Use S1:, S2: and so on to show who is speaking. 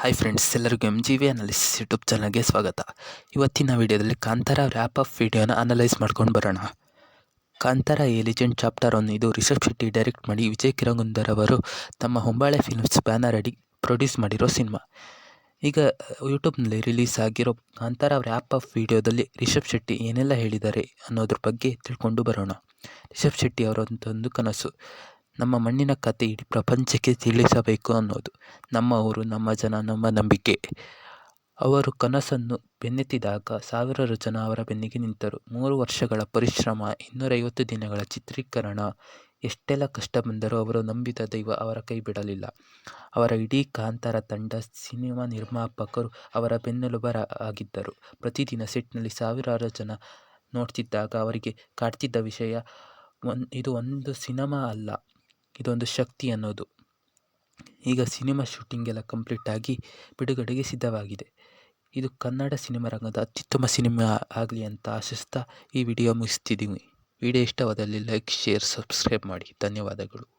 S1: Hi friends ಎಲ್ಲರಿಗೂ M G V analysis YouTube ಚಾನಲ್ಗೆ ಸ್ವಾಗತ. ಇವತ್ತಿನ ವಿಡಿಯೋದಲ್ಲಿ ಕಾಂತಾರ ರ್ಯಾಪ್ ಅಪ್ ವಿಡಿಯೋನ ಅನಲೈಸ್ ಮಾಡ್ಕೊಂಡು ಬರೋಣ. Kantara a legend chapter one ಇದು ರಿಷಬ್ ಶೆಟ್ಟಿ ಡೈರೆಕ್ಟ್ ಮಾಡಿ ವಿಜಯ್ ಕಿರಂಗುಂದರ್ ಅವರು ತಮ್ಮ ಹೊಂಬಾಳೆ ಫಿಲ್ಮ್ಸ್ ಬ್ಯಾನರ್ ಅಡಿ ಪ್ರೊಡ್ಯೂಸ್ ಮಾಡಿರೋ ಸಿನಿಮಾ ಈಗ ಯೂಟ್ಯೂಬ್ನಲ್ಲಿ ರಿಲೀಸ್ ಆಗಿರೋ ಕಾಂತಾರ ರ್ಯಾಪ್ ಅಪ್ ವಿಡಿಯೋದಲ್ಲಿ ರಿಷಬ್ ಶೆಟ್ಟಿ ಏನೆಲ್ಲ ಹೇಳಿದ್ದಾರೆ ಅನ್ನೋದ್ರ ಬಗ್ಗೆ ತಿಳ್ಕೊಂಡು ಬರೋಣ. ರಿಷಬ್ ಶೆಟ್ಟಿ ಅವರೊಂದೊಂದು ಕನಸು. ನಮ್ಮ ಮಣ್ಣಿನ ಕತೆ ಇಡೀ ಪ್ರಪಂಚಕ್ಕೆ ತಿಳಿಸಬೇಕು ಅನ್ನೋದು. ನಮ್ಮ ಊರು, ನಮ್ಮ ಜನ, ನಮ್ಮ ನಂಬಿಕೆ. ಅವರು ಕನಸನ್ನು ಬೆನ್ನೆತ್ತಿದಾಗ ಸಾವಿರಾರು ಜನ ಅವರ ಬೆನ್ನಿಗೆ ನಿಂತರು. ಮೂರು ವರ್ಷಗಳ ಪರಿಶ್ರಮ, ಇನ್ನೂರೈವತ್ತು ದಿನಗಳ ಚಿತ್ರೀಕರಣ, ಎಷ್ಟೆಲ್ಲ ಕಷ್ಟ ಬಂದರೂ ಅವರು ನಂಬಿದ ದೈವ ಅವರ ಕೈ ಬಿಡಲಿಲ್ಲ. ಅವರ ಇಡೀ ಕಾಂತಾರ ತಂಡ ಸಿನಿಮಾ ನಿರ್ಮಾಪಕರು ಅವರ ಬೆನ್ನೆಲುಬರ ಆಗಿದ್ದರು. ಪ್ರತಿದಿನ ಸೆಟ್ನಲ್ಲಿ ಸಾವಿರಾರು ಜನ ನೋಡ್ತಿದ್ದಾಗ ಅವರಿಗೆ ಕಾಡ್ತಿದ್ದ ವಿಷಯ, ಒನ್, ಇದು ಒಂದು ಸಿನಿಮಾ ಅಲ್ಲ. ಇದೊಂದು ಶಕ್ತಿ ಅನ್ನೋದು. ಈಗ ಸಿನಿಮಾ ಶೂಟಿಂಗ್ ಎಲ್ಲ ಕಂಪ್ಲೀಟ್ ಆಗಿ ಬಿಡುಗಡೆಗೆ ಸಿದ್ಧವಾಗಿದೆ. ಇದು ಕನ್ನಡ ಸಿನಿಮಾ ರಂಗದ ಅತ್ಯುತ್ತಮ ಸಿನಿಮಾ ಆಗಲಿ ಅಂತ ಆಶಿಸ್ತಾ ಈ ವಿಡಿಯೋ ಮುಗಿಸ್ತಿದ್ದೀವಿ. ವಿಡಿಯೋ ಇಷ್ಟವಾದಲ್ಲಿ ಲೈಕ್, ಶೇರ್, ಸಬ್ಸ್ಕ್ರೈಬ್ ಮಾಡಿ. ಧನ್ಯವಾದಗಳು.